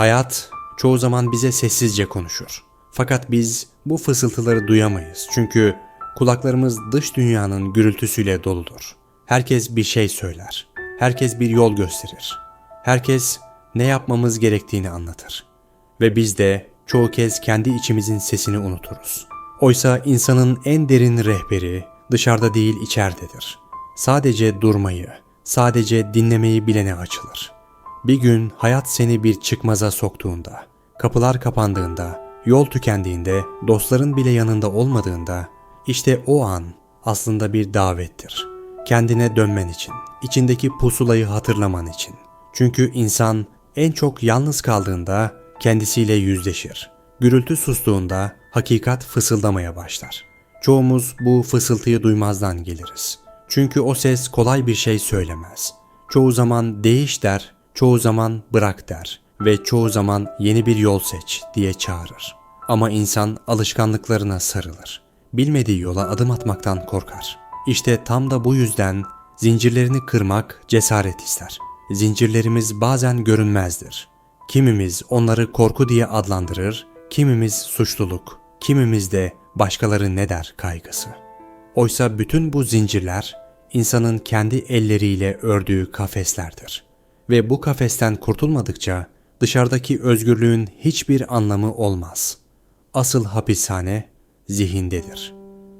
Hayat çoğu zaman bize sessizce konuşur. Fakat biz bu fısıltıları duyamayız çünkü kulaklarımız dış dünyanın gürültüsüyle doludur. Herkes bir şey söyler. Herkes bir yol gösterir. Herkes ne yapmamız gerektiğini anlatır. Ve biz de çoğu kez kendi içimizin sesini unuturuz. Oysa insanın en derin rehberi dışarıda değil içeridedir. Sadece durmayı, sadece dinlemeyi bilene açılır. Bir gün hayat seni bir çıkmaza soktuğunda, kapılar kapandığında, yol tükendiğinde, dostların bile yanında olmadığında, işte o an aslında bir davettir. Kendine dönmen için, içindeki pusulayı hatırlaman için. Çünkü insan en çok yalnız kaldığında kendisiyle yüzleşir. Gürültü sustuğunda hakikat fısıldamaya başlar. Çoğumuz bu fısıltıyı duymazdan geliriz. Çünkü o ses kolay bir şey söylemez. Çoğu zaman değiş der, çoğu zaman bırak der ve çoğu zaman yeni bir yol seç diye çağırır. Ama insan alışkanlıklarına sarılır. Bilmediği yola adım atmaktan korkar. İşte tam da bu yüzden zincirlerini kırmak cesaret ister. Zincirlerimiz bazen görünmezdir. Kimimiz onları korku diye adlandırır, kimimiz suçluluk, kimimiz de başkaları ne der kaygısı. Oysa bütün bu zincirler insanın kendi elleriyle ördüğü kafeslerdir. Ve bu kafesten kurtulmadıkça dışarıdaki özgürlüğün hiçbir anlamı olmaz. Asıl hapishane zihindedir.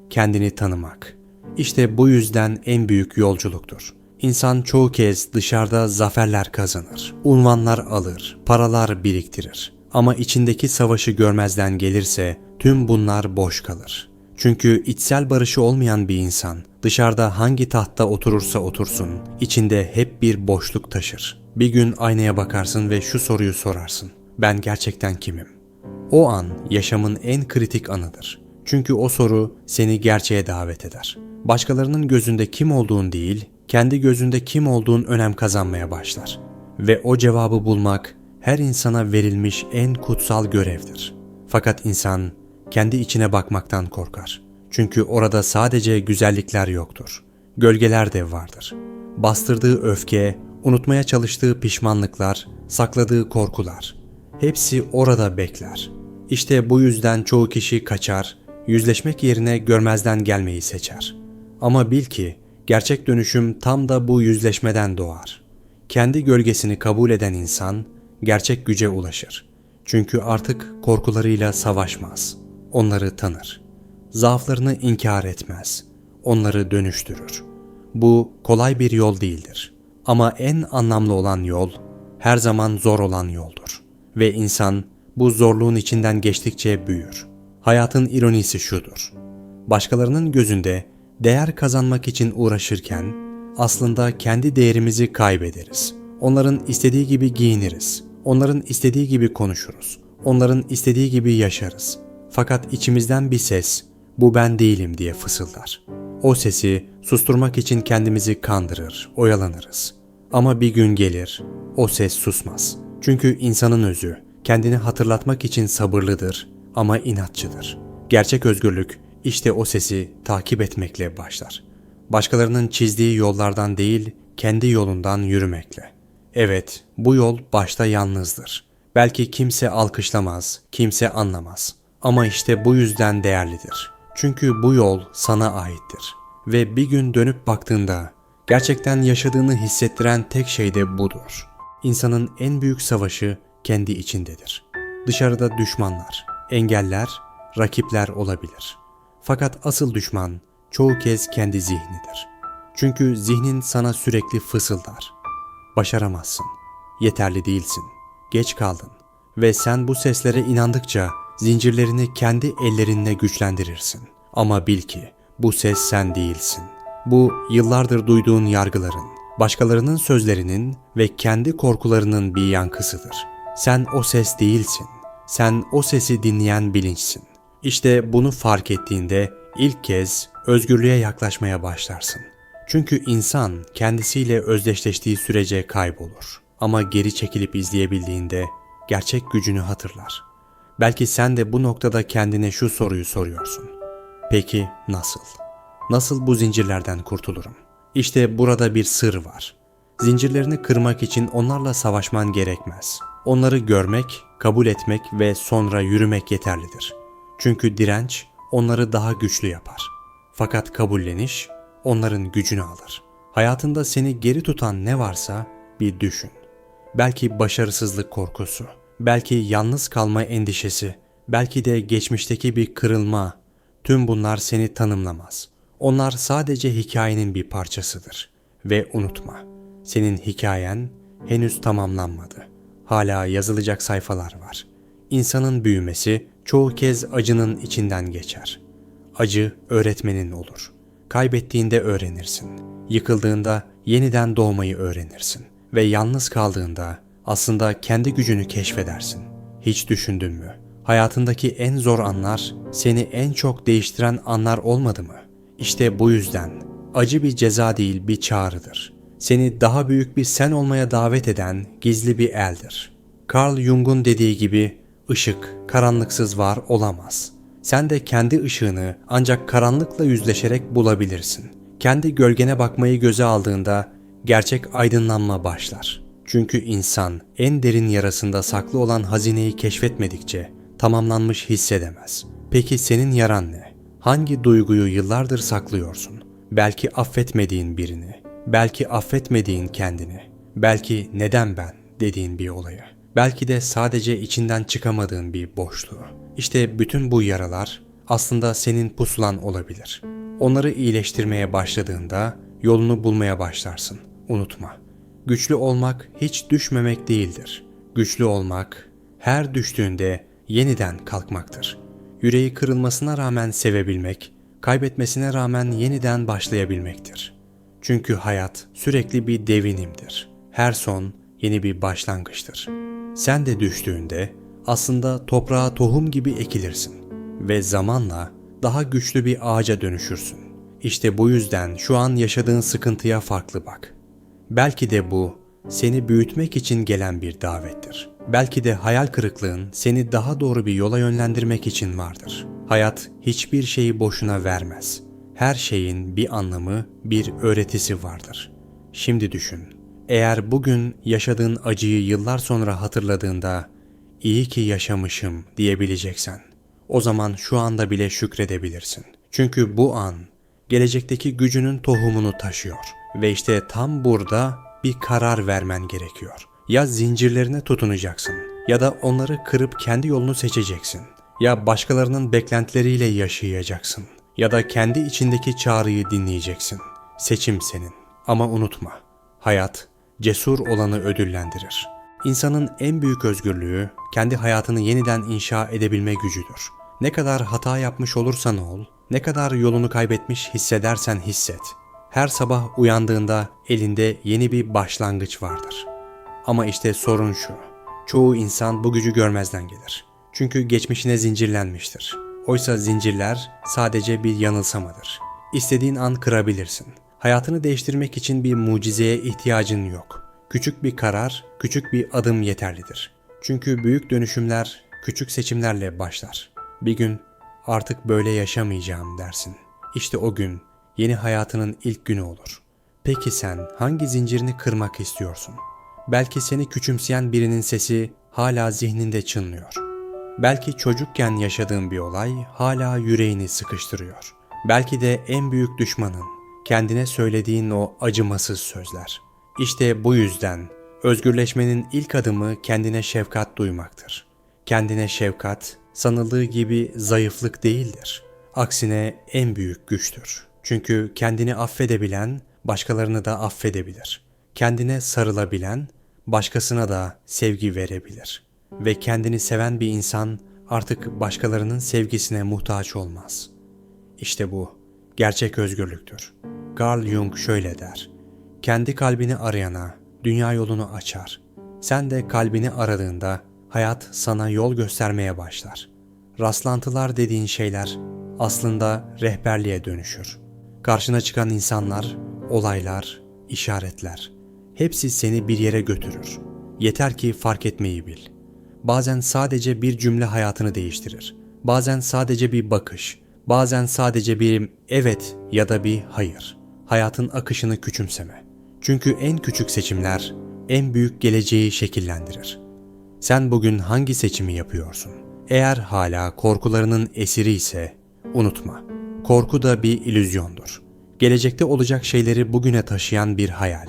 Kendini tanımak. İşte bu yüzden en büyük yolculuktur. İnsan çoğu kez dışarıda zaferler kazanır, unvanlar alır, paralar biriktirir. Ama içindeki savaşı görmezden gelirse tüm bunlar boş kalır. Çünkü içsel barışı olmayan bir insan dışarıda hangi tahtta oturursa otursun içinde hep bir boşluk taşır. Bir gün aynaya bakarsın ve şu soruyu sorarsın. Ben gerçekten kimim? O an yaşamın en kritik anıdır. Çünkü o soru seni gerçeğe davet eder. Başkalarının gözünde kim olduğun değil, kendi gözünde kim olduğun önem kazanmaya başlar. Ve o cevabı bulmak her insana verilmiş en kutsal görevdir. Fakat insan kendi içine bakmaktan korkar. Çünkü orada sadece güzellikler yoktur. Gölgeler de vardır. Bastırdığı öfke, unutmaya çalıştığı pişmanlıklar, sakladığı korkular. Hepsi orada bekler. İşte bu yüzden çoğu kişi kaçar, yüzleşmek yerine görmezden gelmeyi seçer. Ama bil ki gerçek dönüşüm tam da bu yüzleşmeden doğar. Kendi gölgesini kabul eden insan gerçek güce ulaşır. Çünkü artık korkularıyla savaşmaz. Onları tanır. Zaaflarını inkar etmez. Onları dönüştürür. Bu kolay bir yol değildir. Ama en anlamlı olan yol her zaman zor olan yoldur. Ve insan bu zorluğun içinden geçtikçe büyür. Hayatın ironisi şudur. Başkalarının gözünde değer kazanmak için uğraşırken aslında kendi değerimizi kaybederiz. Onların istediği gibi giyiniriz. Onların istediği gibi konuşuruz. Onların istediği gibi yaşarız. Fakat içimizden bir ses bu ben değilim diye fısıldar. O sesi susturmak için kendimizi kandırır, oyalanırız. Ama bir gün gelir, o ses susmaz. Çünkü insanın özü kendini hatırlatmak için sabırlıdır ama inatçıdır. Gerçek özgürlük işte o sesi takip etmekle başlar. Başkalarının çizdiği yollardan değil, kendi yolundan yürümekle. Evet, bu yol başta yalnızdır. Belki kimse alkışlamaz, kimse anlamaz. Ama işte bu yüzden değerlidir. Çünkü bu yol sana aittir. Ve bir gün dönüp baktığında gerçekten yaşadığını hissettiren tek şey de budur. İnsanın en büyük savaşı kendi içindedir. Dışarıda düşmanlar, engeller, rakipler olabilir. Fakat asıl düşman çoğu kez kendi zihnidir. Çünkü zihnin sana sürekli fısıldar. Başaramazsın, yeterli değilsin, geç kaldın ve sen bu seslere inandıkça zincirlerini kendi ellerinle güçlendirirsin. Ama bil ki bu ses sen değilsin. Bu yıllardır duyduğun yargıların, başkalarının sözlerinin ve kendi korkularının bir yankısıdır. Sen o ses değilsin. Sen o sesi dinleyen bilinçsin. İşte bunu fark ettiğinde ilk kez özgürlüğe yaklaşmaya başlarsın. Çünkü insan kendisiyle özdeşleştiği sürece kaybolur. Ama geri çekilip izleyebildiğinde gerçek gücünü hatırlar. Belki sen de bu noktada kendine şu soruyu soruyorsun. Peki nasıl? Nasıl bu zincirlerden kurtulurum? İşte burada bir sır var. Zincirlerini kırmak için onlarla savaşman gerekmez. Onları görmek, kabul etmek ve sonra yürümek yeterlidir. Çünkü direnç onları daha güçlü yapar. Fakat kabulleniş onların gücünü alır. Hayatında seni geri tutan ne varsa bir düşün. Belki başarısızlık korkusu, belki yalnız kalma endişesi, belki de geçmişteki bir kırılma. Tüm bunlar seni tanımlamaz. Onlar sadece hikayenin bir parçasıdır. Ve unutma, senin hikayen henüz tamamlanmadı. Hala yazılacak sayfalar var. İnsanın büyümesi çoğu kez acının içinden geçer. Acı öğretmenin olur. Kaybettiğinde öğrenirsin. Yıkıldığında yeniden doğmayı öğrenirsin. Ve yalnız kaldığında aslında kendi gücünü keşfedersin. Hiç düşündün mü? Hayatındaki en zor anlar seni en çok değiştiren anlar olmadı mı? İşte bu yüzden acı bir ceza değil bir çağrıdır. Seni daha büyük bir sen olmaya davet eden gizli bir eldir. Carl Jung'un dediği gibi ışık karanlıksız var olamaz. Sen de kendi ışığını ancak karanlıkla yüzleşerek bulabilirsin. Kendi gölgene bakmayı göze aldığında gerçek aydınlanma başlar. Çünkü insan en derin yarasında saklı olan hazineyi keşfetmedikçe tamamlanmış hissedemez. Peki senin yaran ne? Hangi duyguyu yıllardır saklıyorsun? Belki affetmediğin birini, belki affetmediğin kendini, belki neden ben dediğin bir olayı. Belki de sadece içinden çıkamadığın bir boşluğu. İşte bütün bu yaralar aslında senin pusulan olabilir. Onları iyileştirmeye başladığında yolunu bulmaya başlarsın. Unutma. Güçlü olmak hiç düşmemek değildir. Güçlü olmak her düştüğünde yeniden kalkmaktır. Yüreği kırılmasına rağmen sevebilmek, kaybetmesine rağmen yeniden başlayabilmektir. Çünkü hayat sürekli bir devinimdir. Her son yeni bir başlangıçtır. Sen de düştüğünde aslında toprağa tohum gibi ekilirsin ve zamanla daha güçlü bir ağaca dönüşürsün. İşte bu yüzden şu an yaşadığın sıkıntıya farklı bak. Belki de bu seni büyütmek için gelen bir davettir. Belki de hayal kırıklığın seni daha doğru bir yola yönlendirmek için vardır. Hayat hiçbir şeyi boşuna vermez. Her şeyin bir anlamı, bir öğretisi vardır. Şimdi düşün. Eğer bugün yaşadığın acıyı yıllar sonra hatırladığında iyi ki yaşamışım diyebileceksen o zaman şu anda bile şükredebilirsin. Çünkü bu an gelecekteki gücünün tohumunu taşıyor ve işte tam burada bir karar vermen gerekiyor. Ya zincirlerine tutunacaksın ya da onları kırıp kendi yolunu seçeceksin. Ya başkalarının beklentileriyle yaşayacaksın ya da kendi içindeki çağrıyı dinleyeceksin. Seçim senin. Ama unutma, hayat cesur olanı ödüllendirir. İnsanın en büyük özgürlüğü kendi hayatını yeniden inşa edebilme gücüdür. Ne kadar hata yapmış olursan ol, ne kadar yolunu kaybetmiş hissedersen hisset. Her sabah uyandığında elinde yeni bir başlangıç vardır. Ama işte sorun şu. Çoğu insan bu gücü görmezden gelir. Çünkü geçmişine zincirlenmiştir. Oysa zincirler sadece bir yanılsamadır. İstediğin an kırabilirsin. Hayatını değiştirmek için bir mucizeye ihtiyacın yok. Küçük bir karar, küçük bir adım yeterlidir. Çünkü büyük dönüşümler küçük seçimlerle başlar. Bir gün artık böyle yaşamayacağım dersin. İşte o gün yeni hayatının ilk günü olur. Peki sen hangi zincirini kırmak istiyorsun? Belki seni küçümseyen birinin sesi hala zihninde çınlıyor. Belki çocukken yaşadığın bir olay hala yüreğini sıkıştırıyor. Belki de en büyük düşmanın kendine söylediğin o acımasız sözler. İşte bu yüzden özgürleşmenin ilk adımı kendine şefkat duymaktır. Kendine şefkat sanıldığı gibi zayıflık değildir. Aksine en büyük güçtür. Çünkü kendini affedebilen başkalarını da affedebilir. Kendine sarılabilen başkasına da sevgi verebilir. Ve kendini seven bir insan artık başkalarının sevgisine muhtaç olmaz. İşte bu gerçek özgürlüktür. Carl Jung şöyle der. Kendi kalbini arayana dünya yolunu açar. Sen de kalbini aradığında hayat sana yol göstermeye başlar. Rastlantılar dediğin şeyler aslında rehberliğe dönüşür. Karşına çıkan insanlar, olaylar, işaretler hepsi seni bir yere götürür. Yeter ki fark etmeyi bil. Bazen sadece bir cümle hayatını değiştirir. Bazen sadece bir bakış, bazen sadece bir evet ya da bir hayır. Hayatın akışını küçümseme. Çünkü en küçük seçimler en büyük geleceği şekillendirir. Sen bugün hangi seçimi yapıyorsun? Eğer hala korkularının esiri ise unutma. Korku da bir illüzyondur. Gelecekte olacak şeyleri bugüne taşıyan bir hayal.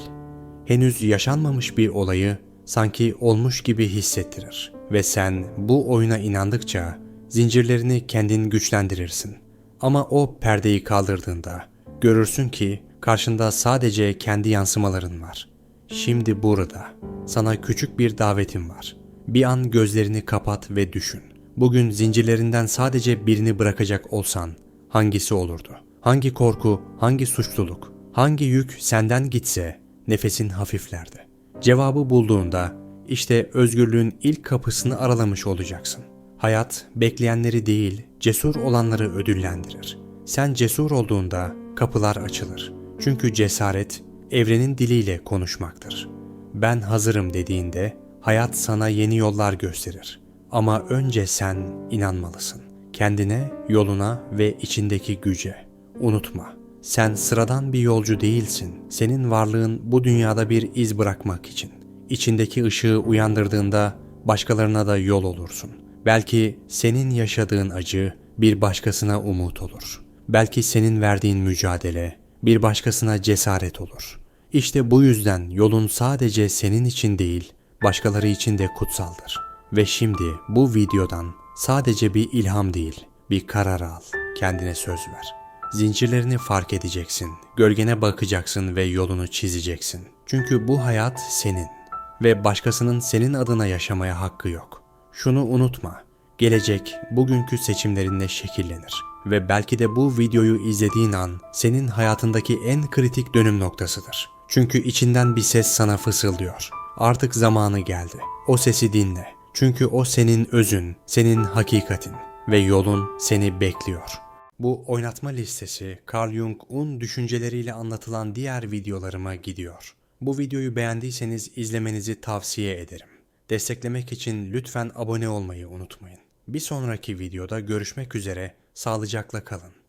Henüz yaşanmamış bir olayı sanki olmuş gibi hissettirir ve sen bu oyuna inandıkça zincirlerini kendin güçlendirirsin. Ama o perdeyi kaldırdığında görürsün ki karşında sadece kendi yansımaların var. Şimdi burada sana küçük bir davetim var. Bir an gözlerini kapat ve düşün. Bugün zincirlerinden sadece birini bırakacak olsan hangisi olurdu? Hangi korku, hangi suçluluk, hangi yük senden gitse nefesin hafiflerdi. Cevabı bulduğunda işte özgürlüğün ilk kapısını aralamış olacaksın. Hayat bekleyenleri değil, cesur olanları ödüllendirir. Sen cesur olduğunda kapılar açılır. Çünkü cesaret evrenin diliyle konuşmaktır. Ben hazırım dediğinde hayat sana yeni yollar gösterir. Ama önce sen inanmalısın. Kendine, yoluna ve içindeki güce. Unutma, sen sıradan bir yolcu değilsin. Senin varlığın bu dünyada bir iz bırakmak için. İçindeki ışığı uyandırdığında başkalarına da yol olursun. Belki senin yaşadığın acı bir başkasına umut olur. Belki senin verdiğin mücadele bir başkasına cesaret olur. İşte bu yüzden yolun sadece senin için değil, başkaları için de kutsaldır. Ve şimdi bu videodan sadece bir ilham değil, bir karar al. Kendine söz ver. Zincirlerini fark edeceksin, gölgene bakacaksın ve yolunu çizeceksin. Çünkü bu hayat senin ve başkasının senin adına yaşamaya hakkı yok. Şunu unutma, gelecek bugünkü seçimlerinle şekillenir ve belki de bu videoyu izlediğin an senin hayatındaki en kritik dönüm noktasıdır. Çünkü içinden bir ses sana fısıldıyor. Artık zamanı geldi. O sesi dinle. Çünkü o senin özün, senin hakikatin ve yolun seni bekliyor. Bu oynatma listesi Carl Jung'un düşünceleriyle anlatılan diğer videolarıma gidiyor. Bu videoyu beğendiyseniz izlemenizi tavsiye ederim. Desteklemek için lütfen abone olmayı unutmayın. Bir sonraki videoda görüşmek üzere, sağlıcakla kalın.